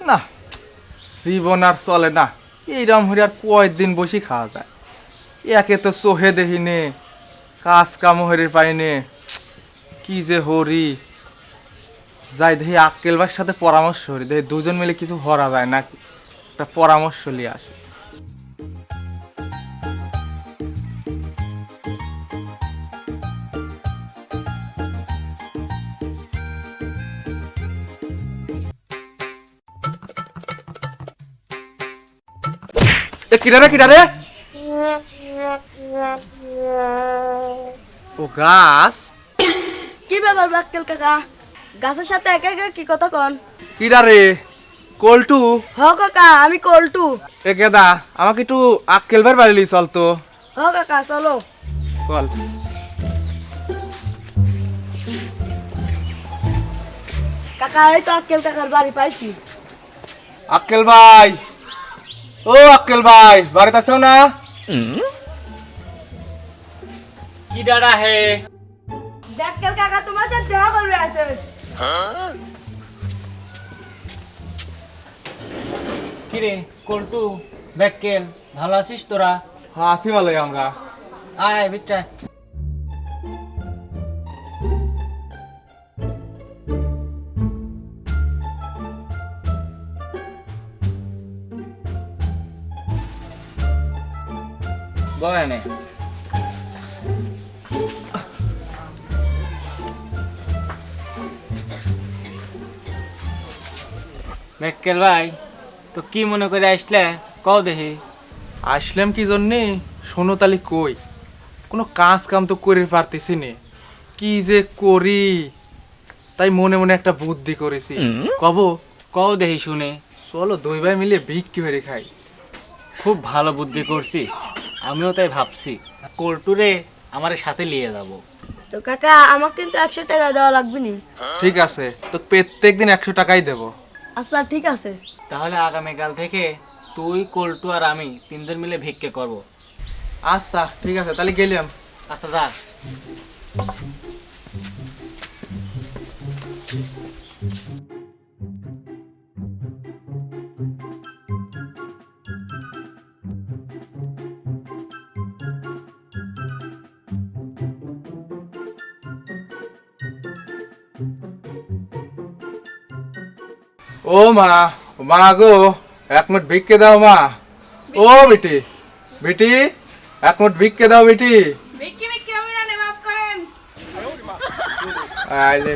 না, জীবন আর চলে না। এইরকম হরি আর কয়েকদিন বসে খাওয়া যায়? একে তো চোহে দেহিনে কাজ কাম পাই নে। কি যে হরি। যাই দেখি আক্কেল ভাইয়ের সাথে পরামর্শ হরি দেখি দুজন মিলে কিছু হরা যায় নাকি? একটা পরামর্শ নিয়ে আসে। এ কিরা রে কিরা রে? ও গাছ? কি ব্যাপার বাক্কেল কাকা? গাছের সাথে একা একা কি কথা কন? কিরা রে? কল্টু? হ কাকা আমি কল্টু। এ গেদা আমাকে একটু আক্কেল ভাইয়ের বাড়ি চল তো। হ কাকা চলো। চল। কাকা এই তো আক্কেল কাকার বাড়ি পাইছি। আক্কেল ভাই! ও আক্কেল ভাই বাড়িতে আছো না? কি দাঁড়া হে? বাক্কেল কাকা তোমার সাথে দেখা করবে আছে কিরে কল্টু ব্যাককেল ভালো আছিস তোরা? হ্যাঁ আছি ভালোই আমরা। আয় বিট্টা ব্যাককেল ভাই তো কি মনে করে আসলে? কও দেখি। আসলাম কি জন্যে? শোনো তালি কই। কোনো কাজ কাম তো করে পারতেছি নে। কি যে করি? তাই মনে মনে একটা বুদ্ধি করেছি। কব। কও দেখি শুনে। চলো দুই ভাই মিলে ভিক্ষি হয়ে খাই। খুব ভালো বুদ্ধি করছিস। আমিও তাই ভাবছি। কল্টুরে আমার সাথে নিয়ে যাব। তো কাকা আমাকে কিন্তু একশো টাকা দেওয়া লাগবে নি। ঠিক আছে তো প্রত্যেক দিন একশো টাকাই দেবো। আচ্ছা ঠিক আছে। তাহলে আগামীকাল থেকে তুই, কল্টু আর আমি তিনজন মিলে ভিক্ষে করব। আচ্ছা ঠিক আছে, তাহলে গেলাম। আচ্ছা যা। ও মা মা গো এক মিনিট ভিক্ষে দাও মা। ও বেটি বেটি এক মিনিট ভিক্ষে দাও বেটি। আইলে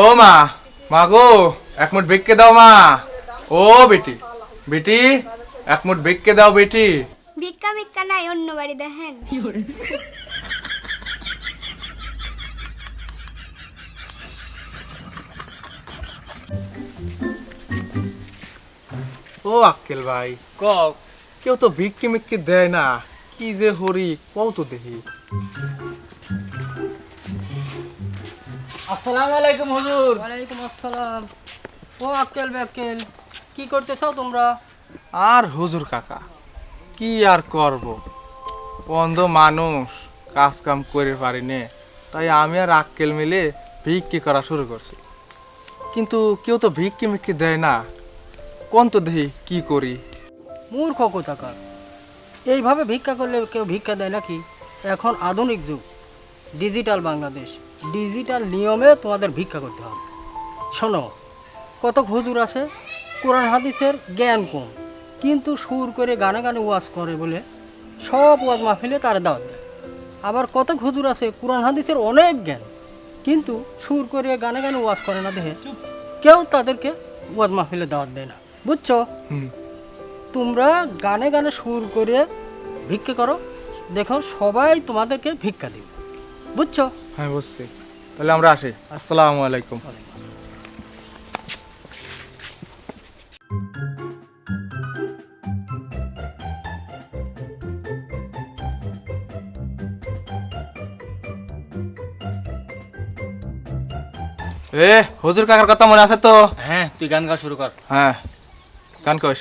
ও মা মা গো এক মিনিট ভিক্ষে দাও মা। ও বেটি বেটি এক মিনিট ভিক্ষে দাও বেটি। ভিক্ষা ভিক্ষা নাই অন্য বাড়ি দেখেন। ও আক্কেল ভাই কক কেউ তো ভিক্ষি মিক্ষি দেয় না। কি যে হরি কও তো দেখি। আসসালামু আলাইকুম হুজুর। ওয়ালাইকুম আসসালাম। ও আক্কেল ব্যাক্কেল কি করতে চাও তোমরা? আর হুজুর কাকা কি আর করব? অন্ধ মানুষ কাজ কাম করে পারি নে। তাই আমি আর আক্কেল মিলে ভিক্ষি করা শুরু করছি। কিন্তু কেউ তো ভিক্ষি মিক্ষি দেয় না। কোন তো দেখি কি করি? মূর্খ কোথাকার। এইভাবে ভিক্ষা করলে কেউ ভিক্ষা দেয় নাকি? এখন আধুনিক যুগ ডিজিটাল বাংলাদেশ। ডিজিটাল নিয়মে তোমাদের ভিক্ষা করতে হবে। শোনো কত হুজুর আছে কোরআন হাদিসের জ্ঞান কম। কিন্তু সুর করে গানে গানে ওয়াজ করে বলে সব ওয়াজ মাহফিলে তারা দাওয়াত দেয়। আবার কত হুজুর আছে কোরআন হাদিসের অনেক জ্ঞান কিন্তু সুর করে গানে গানে ওয়াজ করে না দেখে কেউ তাদেরকে ওয়াজ মাহফিলে দাওয়াত দেয় না। বুঝছ? তোমরা গানে গানে সুর করে ভিক্ষা করো দেখো সবাই তোমাদেরকে ভিক্ষা দিবে। বুঝছ? হ্যাঁ বুঝছি। তাহলে আমরা আসি। আসসালামু আলাইকুম। এ হুজুর কাকার কথা মনে আছে তো? হ্যাঁ তুই গান গাওয়া শুরু কর। হ্যাঁ গান কস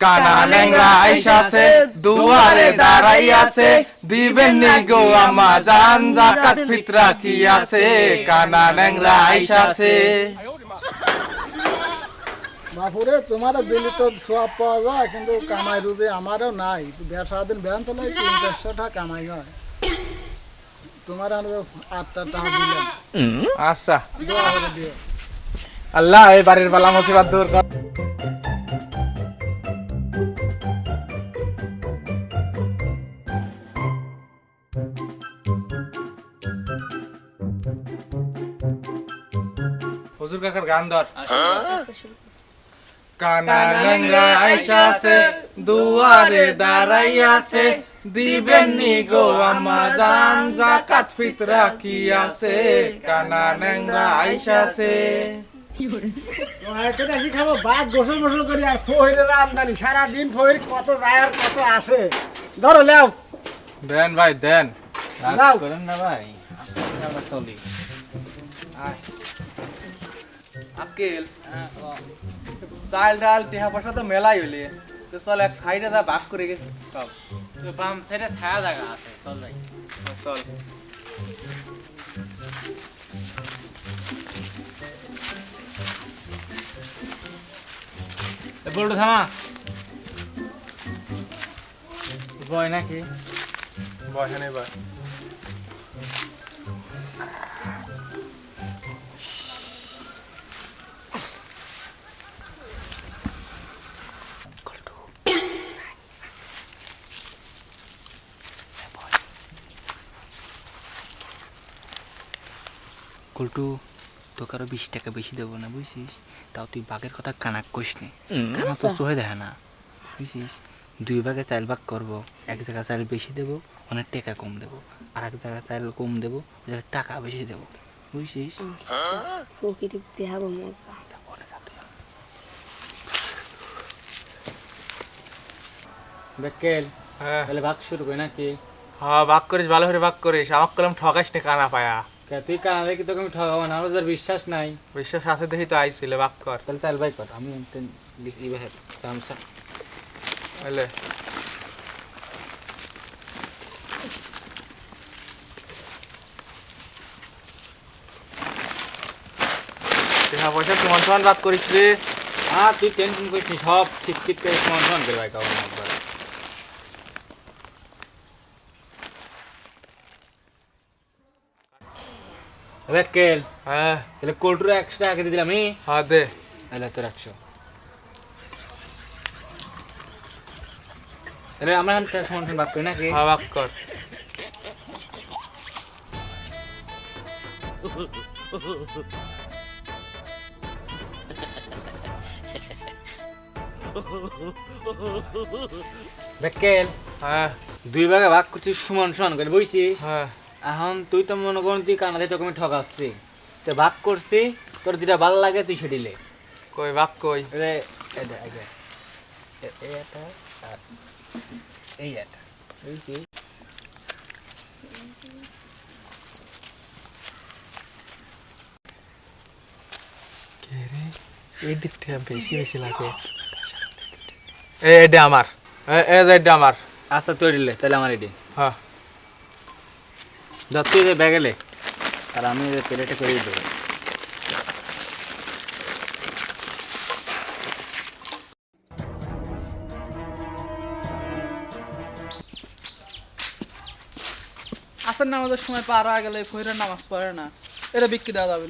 কানা ল্যাংরা আইসাছে দুয়ারে দাঁড়াই আছে দিবেন নি গো আমা জান জাকাত ফিতরা কি আছে? কানা ল্যাংরা আইসাছে। বাপুরে তোমার দিল্লি তো সব পাওয়া যায় কিন্তু কামাই রুজি আমারও নাই। ব্যবসা দিন ব্যান চালাই তিন চারশো টাকা কামাই হয়। তোমার আমি আটটা টাকা দিলাম। আচ্ছা। আল্লাহ এই বাড়ির বালা মুসিবত দূর কর। হুজুর কাকার গান ধর। কানা ল্যাংরা আইসাছে দুয়ারে দাঁড়াইয়াছে দিবেন নি গো জাকাত ফিতরা কি আছে কানা ল্যাংরা আইসাছে। খাব বাদ গোসল মোসল করি আর ফহিরের আমদানি। সারাদিন ফহির কত যায় আর কত আসে। ধরো লেও দেন ভাই দেন। করেন না ভাই চলি। আকেল চাল ডাল টিহা পয়সা তো মেলাই হইলে। তো চল এক সাইডে দা ভাগ করে গেছে সব বাম সাইডে ছায়া জায়গা আছে চল যাই চল বলটু থামা বয় নাকি বসে নেই ভাই কল্টু তোকে আরও বিশ টাকা বেশি দেবো না বুঝছিস? তাও তুই বাঘের কথা কানাক কইস নে। আমার তো সহে দেখে না বুঝছিস? দুই ভাগে চাল ভাগ করব এক জায়গা চাল বেশি দেবো অনেক টাকা কম দেবো আর এক জায়গা চাল কম দেবো টাকা বেশি দেবো বুঝছিস? প্রকৃতি দেখাবো মজা। তারপরে যা তুই। বেকেল হ্যাঁ। তাহলে ভাগ শুরু করি নাকি? হ্যাঁ ভাগ করিস ভালো করে ভাগ করিস। আমার কলম ঠকাইস নে কানা পায়া। তুই কানা দেখি তোকে আমি ঠকাবো না আমার তোর বিশ্বাস নাই। বিশ্বাস আছে দেখি তো আইছিল ভাগ কর। তাহলে চাল ভাই কর আমি ইবে চামচা। টিহা পয়সা সমান সমান ভাগ করিস রে। হ্যাঁ তুই টেনশন করিস সব ঠিক ঠিক করে সমান সমান করে কারণ বেকেল হ্যাঁ তাহলে কোল্টুরে একশো টাকা দিয়ে দিলাম হ্যাঁ দে তাহলে তোর একশো তাহলে আমরা সমান সমান ভাগ করি নাকি হ্যাঁ ভাগ কর বেকেল হ্যাঁ দুই ভাগে ভাগ করছিস সমান সমান করে বুঝছিস হ্যাঁ এখন তুই তো মনে করেন তুই কানাতে তোকে আমি ঠকাচ্ছি। তো ভাগ করছি তোর যেটা ভালো লাগে তুই সেটিলে কই ভাগ কই? এ- এই একটা এই একটা। এই দিকটা বেশি বেশি লাগে। এ এটা আমার। এ এ যে এটা আমার। আচ্ছা তুই দিলে তাহলে আমার এটি। হ্যাঁ। তুই ব্যাগেলে। আর আমি প্লেটে করিয়ে দেবো। আসর নামাজের সময় পার হয়ে গেলে ফহিরের নামাজ পড়ে না। এটা বিক্রি দেওয়া যাবে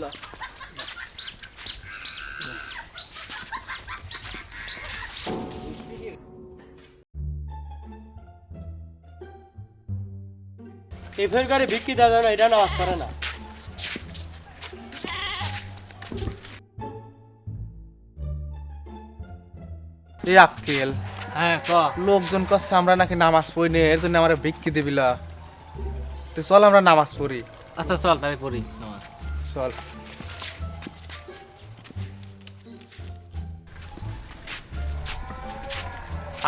না। এই ফের গাড়ি বিক্রি দেওয়া যাবে না এটা নামাজ পড়ে না। এই আক্কেল হ্যাঁ ক। লোকজন কচ্ছে আমরা নাকি নামাজ পড়ি নে এর জন্য আমার ভিক্ষি দিবিলা তো চল আমরা নামাজ পড়ি। আচ্ছা চল তাহলে পড়ি নামাজ। চল।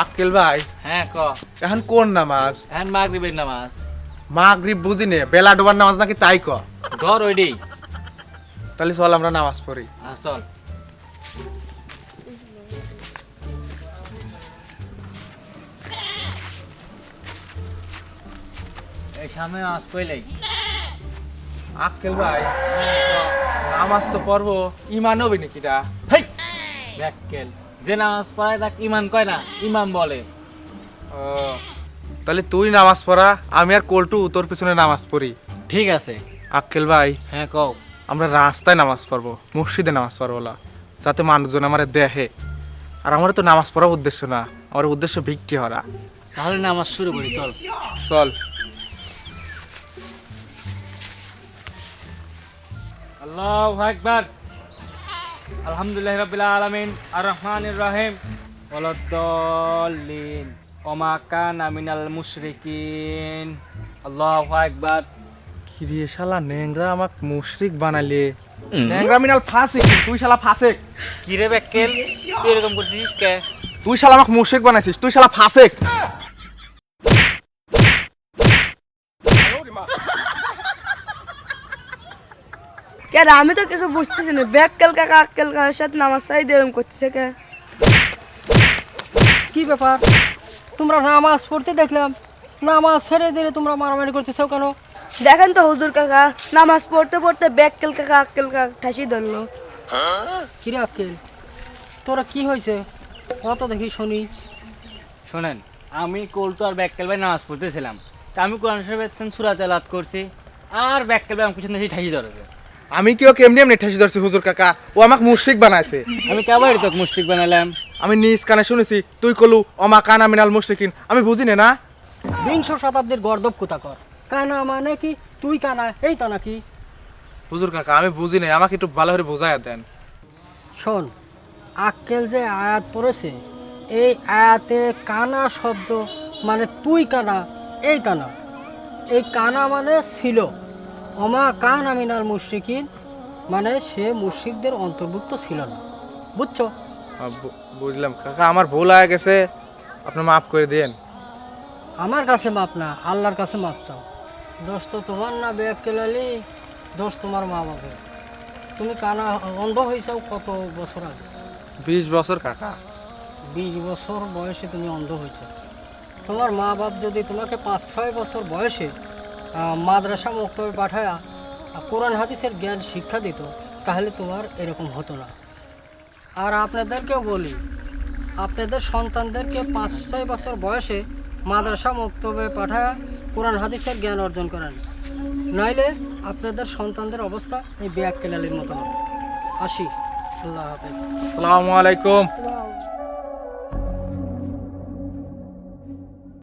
আক্কেল ভাই হ্যাঁ ক। এখন কোন নামাজ? এখন মাগরিবের নামাজ। মাগরিব বুঝি নে বেলা ডোবার নামাজ নাকি তাই ক? ধর ওইডি। তাহলে চল আমরা নামাজ পড়ি। হ্যাঁ চল। এই সামনে নামাজ পড়লেই। আক্কেল ভাই নামাজ তো পড়ব ইমান হবে নাকি তা হেই! যে নামাজ পড়ায় তাকে ইমান কয় না ইমাম বলে। ও তাহলে তুই নামাজ পড়া আমি আর কোল্টু তোর পিছনে নামাজ পড়ি। ঠিক আছে। আক্কেল ভাই হ্যাঁ কও। আমরা রাস্তায় নামাজ পড়ব মসজিদে নামাজ পড়ব না যাতে মানুষজন আমার দেখে। আর আমার তো নামাজ পড়ার উদ্দেশ্য না আমার উদ্দেশ্য ভিক্ষি হরা তাহলে নামাজ শুরু করি চল। চল। আল্লাহু আকবার। আলহামদুলিল্লাহ রাব্বিল আলামিন। আর রহমানির রহিম। ওয়ালাদ্দাল্লিন। ওমা কানা মিনাল মুশরিকিন। আল্লাহু আকবার। কিরে শালা ন্যাংরা আমাক মুশরিক বানালে ন্যাংরা মিনাল ফাসিক তুই শালা তুই এরকম করতেছিস কে? তুই শালা আমাকে মুশরিক বানাইছিস তুই শালা ফাসেক। কে রে, আমি তো কিছু বুঝতেছি না। কাকা সাথে নামাজ সাই এরকম করতেছে কে? কি ব্যাপার? তোমরা নামাজ পড়তে দেখলাম। নামাজ ছেড়ে দিলে তোমরা মারামারি করতেছো কেন? দেখেন তো হুজুর কাকা নামাজ পড়তে পড়তে ব্যাককেল কাকা আক্কেল কাকা ঠাসি ধরলো। কিরে আক্কেল তোরা কি হয়েছে? কত দেখি শুনি। শোনেন আমি কলতু আর ব্যাককেল ভাই নামাজ পড়তেছিলাম। তা আমি কোরআন শরীফের সুরা তেলাত করছি আর ব্যাককেল ভাই আমার পিছনে এসে ঠাই ধরেছে। আমি কি ওকে এমনি এমনি ঠেসি ধরছি হুজুর কাকা ও আমাকে মুশরিক বানাইছে। আমি কেবল তোকে মুশরিক বানালাম। আমি নিজ কানে শুনেছি তুই কলু অমা কানা মিনাল মুশরিকিন। আমি বুঝি নে? না বিংশ শতাব্দীর গর্দব কোথাকর কানা মানে কি? তুই কানা এই তা নাকি? হুজুর কাকা আমি বুঝি নাই আমাকে একটু ভালো করে বোঝায় দেন। শোন আক্কেল যে আয়াত পড়েছে এই আয়াতে কানা শব্দ মানে তুই কানা এই কানা। এই কানা মানে ছিল। অমা কান আমিনাল মুশ্রিকিন মানে সে মুশ্রিকদের অন্তর্ভুক্ত ছিল না। বুঝছ? বুঝলাম। কাকা আমার ভুল হয়ে গেছে। আপনি মাফ করে দেন আমার কাছে মাপ না আল্লাহর কাছে মাপ চাও। দোষ তো তোমার না বেয়াক্কেল আলী দোষ তোমার মা বাবার তুমি কানা অন্ধ হয়েছাও কত বছর আগে? বিশ বছর কাকা। বিশ বছর বয়সে তুমি অন্ধ হয়েছে তোমার মা বাপ যদি তোমাকে পাঁচ ছয় বছর বয়সে মাদ্রাসা মক্তবে পাঠায়া কোরআন হাদিসের জ্ঞান শিক্ষা দিত তাহলে তোমার এরকম হতো না। আর আপনাদেরকেও বলি, আপনাদের সন্তানদেরকে পাঁচ, ছয় বছর বয়সে মাদ্রাসা মক্তবে পাঠায় কোরআন হাদিসের জ্ঞান অর্জন করেন। নাইলে আপনাদের সন্তানদের অবস্থা এই বেয়াক্কেলালির মতো হবে। আসি। আল্লাহ হাফেজ। আসসালামু আলাইকুম.